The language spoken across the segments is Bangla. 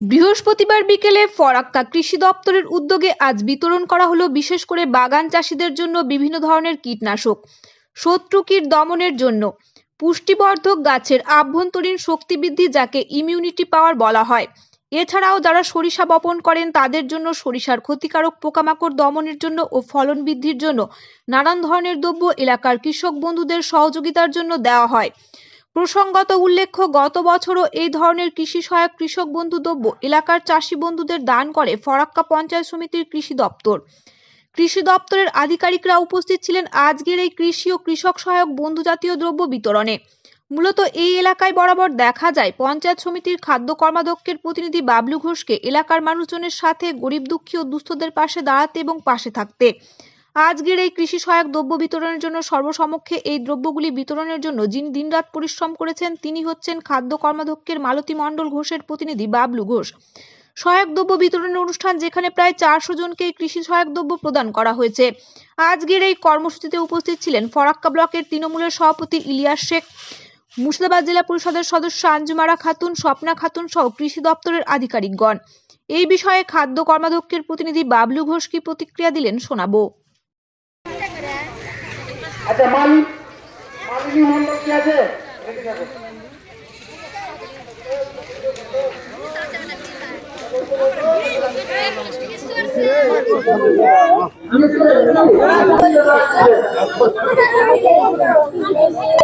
বৃহস্পতিবার বিকেলে ফরাক্কা কৃষি দপ্তরের উদ্যোগে আজ বিতরণ করা হলো বিশেষ করে বাগান চাষিদের জন্য বিভিন্ন ধরনের কীটনাশক। শত্রু কীট দমনের জন্য পুষ্টিবর্ধক গাছের আভ্যন্তরীণ শক্তি বৃদ্ধি যাকে ইমিউনিটি পাওয়ার বলা হয়। এছাড়াও যারা সরিষা বপন করেন তাদের জন্য সরিষার ক্ষতিকারক পোকামাকড় দমনের জন্য ও ফলন বৃদ্ধির জন্য নানান ধরনের দ্রব্য এলাকার কৃষক বন্ধুদের সহযোগিতার জন্য দেওয়া হয়। প্রসঙ্গত উল্লেখ্য, গত বছরও এই ধরনের কৃষি সহায়ক কৃষক বন্ধু দ্রব্য এলাকার চাষি বন্ধুদের দান করে ফরাক্কা পঞ্চায়েত সমিতির কৃষি দপ্তর। কৃষি দপ্তরের আধিকারিকরা উপস্থিত ছিলেন আজকের এই কৃষি ও কৃষক সহায়ক বন্ধু জাতীয় দ্রব্য বিতরণে। মূলত এই এলাকায় বরাবর দেখা যায়, পঞ্চায়েত সমিতির খাদ্য কর্মাধ্যক্ষের প্রতিনিধি বাবলু ঘোষকে এলাকার মানুষজনের সাথে গরিব দুঃখী ও দুস্থদের পাশে দাঁড়াতে এবং পাশে থাকতে। আজকের এই কৃষি সহায়ক দ্রব্য বিতরণের জন্য সর্বসমক্ষে এই দ্রব্যগুলি বিতরণের জন্য যিনি দিনরাত পরিশ্রম করেছেন, তিনি হচ্ছেন খাদ্য কর্মাধ্যক্ষের মালতী মণ্ডল ঘোষের প্রতিনিধি বাবলু ঘোষ। সহায়ক দ্রব্য বিতরণের অনুষ্ঠান যেখানে প্রায় চারশো জনকে কৃষি সহায়ক দ্রব্য প্রদান করা হয়েছে। আজকের এই কর্মসূচিতে উপস্থিত ছিলেন ফরাক্কা ব্লকের তৃণমূলের সভাপতি ইলিয়াস শেখ, মুর্শিদাবাদ জেলা পরিষদের সদস্য আঞ্জুমারা খাতুন, স্বপ্না খাতুন সহ কৃষি দপ্তরের আধিকারিকগণ। এই বিষয়ে খাদ্য কর্মাধ্যক্ষের প্রতিনিধি বাবলু ঘোষ কি প্রতিক্রিয়া দিলেন শোনাবো। আচ্ছা মালিক মালিনী মন্ডল কি আছে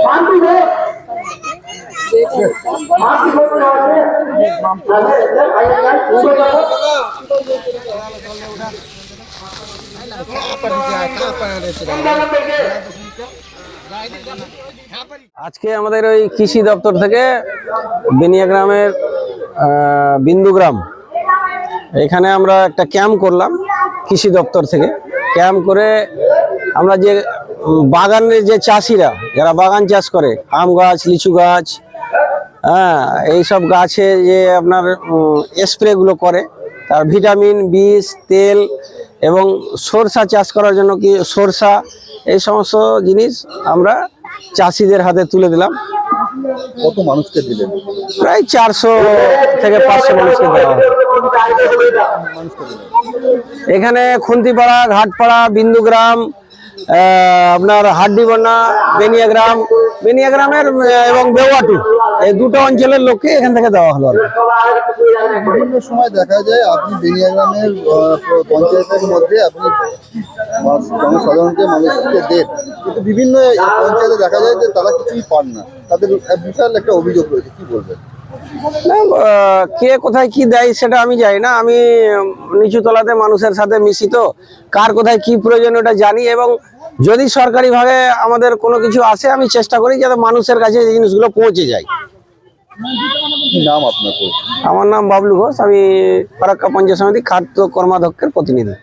মান্তি ঘোষ মান্তি ঘোষ আছে আজকে আমাদের ওই কৃষি দপ্তর থেকে বেনিয়া গ্রামের বিন্দু গ্রাম। এখানে আমরা একটা ক্যাম্প করলাম কৃষি দপ্তর থেকে। ক্যাম্প করে আমরা যে বাগানের যে চাষিরা, যারা বাগান চাষ করে, আম গাছ, লিচু গাছ হ্যাঁ এইসব গাছে যে আপনার স্প্রেগুলো করে, তার ভিটামিন বিষ তেল এবং সরষা চাষ করার জন্য কি সরষা এই সমস্ত জিনিস আমরা চাষিদের হাতে তুলে দিলাম। কত মানুষকে দিলেন? প্রায় চারশো থেকে পাঁচশো মানুষকে দেওয়া এখানে খুন্তিপাড়া ঘাটপাড়া বিন্দুগ্রাম আপনার হাড্ডিবন্যা বেনিয়াগ্রাম, বেনিয়াগ্রামের এবং বেওয়াটু। এই দুটো অঞ্চলের লোককে এখান থেকে দেওয়া হলো বিভিন্ন সময় দেখা যায় আপনি বেনিয়াগ্রামের পঞ্চায়েতের মধ্যে আপনি জনসাধারণকে মানুষকে দেন। কিন্তু বিভিন্ন পঞ্চায়েতে দেখা যায় যে তারা কিছুই পান না। তাদের বিশাল একটা অভিযোগ রয়েছে। কি বলবেন? না, কে কোথায় কি দেয় সেটা আমি জানি না। আমি নিচু তলাতে মানুষের সাথে মিশি তো। কার কোথায় কি প্রয়োজন ওটা জানি এবং যদি সরকারিভাবে আমাদের কোনো কিছু আসে আমি চেষ্টা করি যাতে মানুষের কাছে এই জিনিসগুলো পৌঁছে যায়। নাম আপনার আমার নাম বাবলু ঘোষ। আমি ফারাক্কা পঞ্চায়েত সমিতি খাদ্য কর্মাধ্যক্ষের প্রতিনিধি।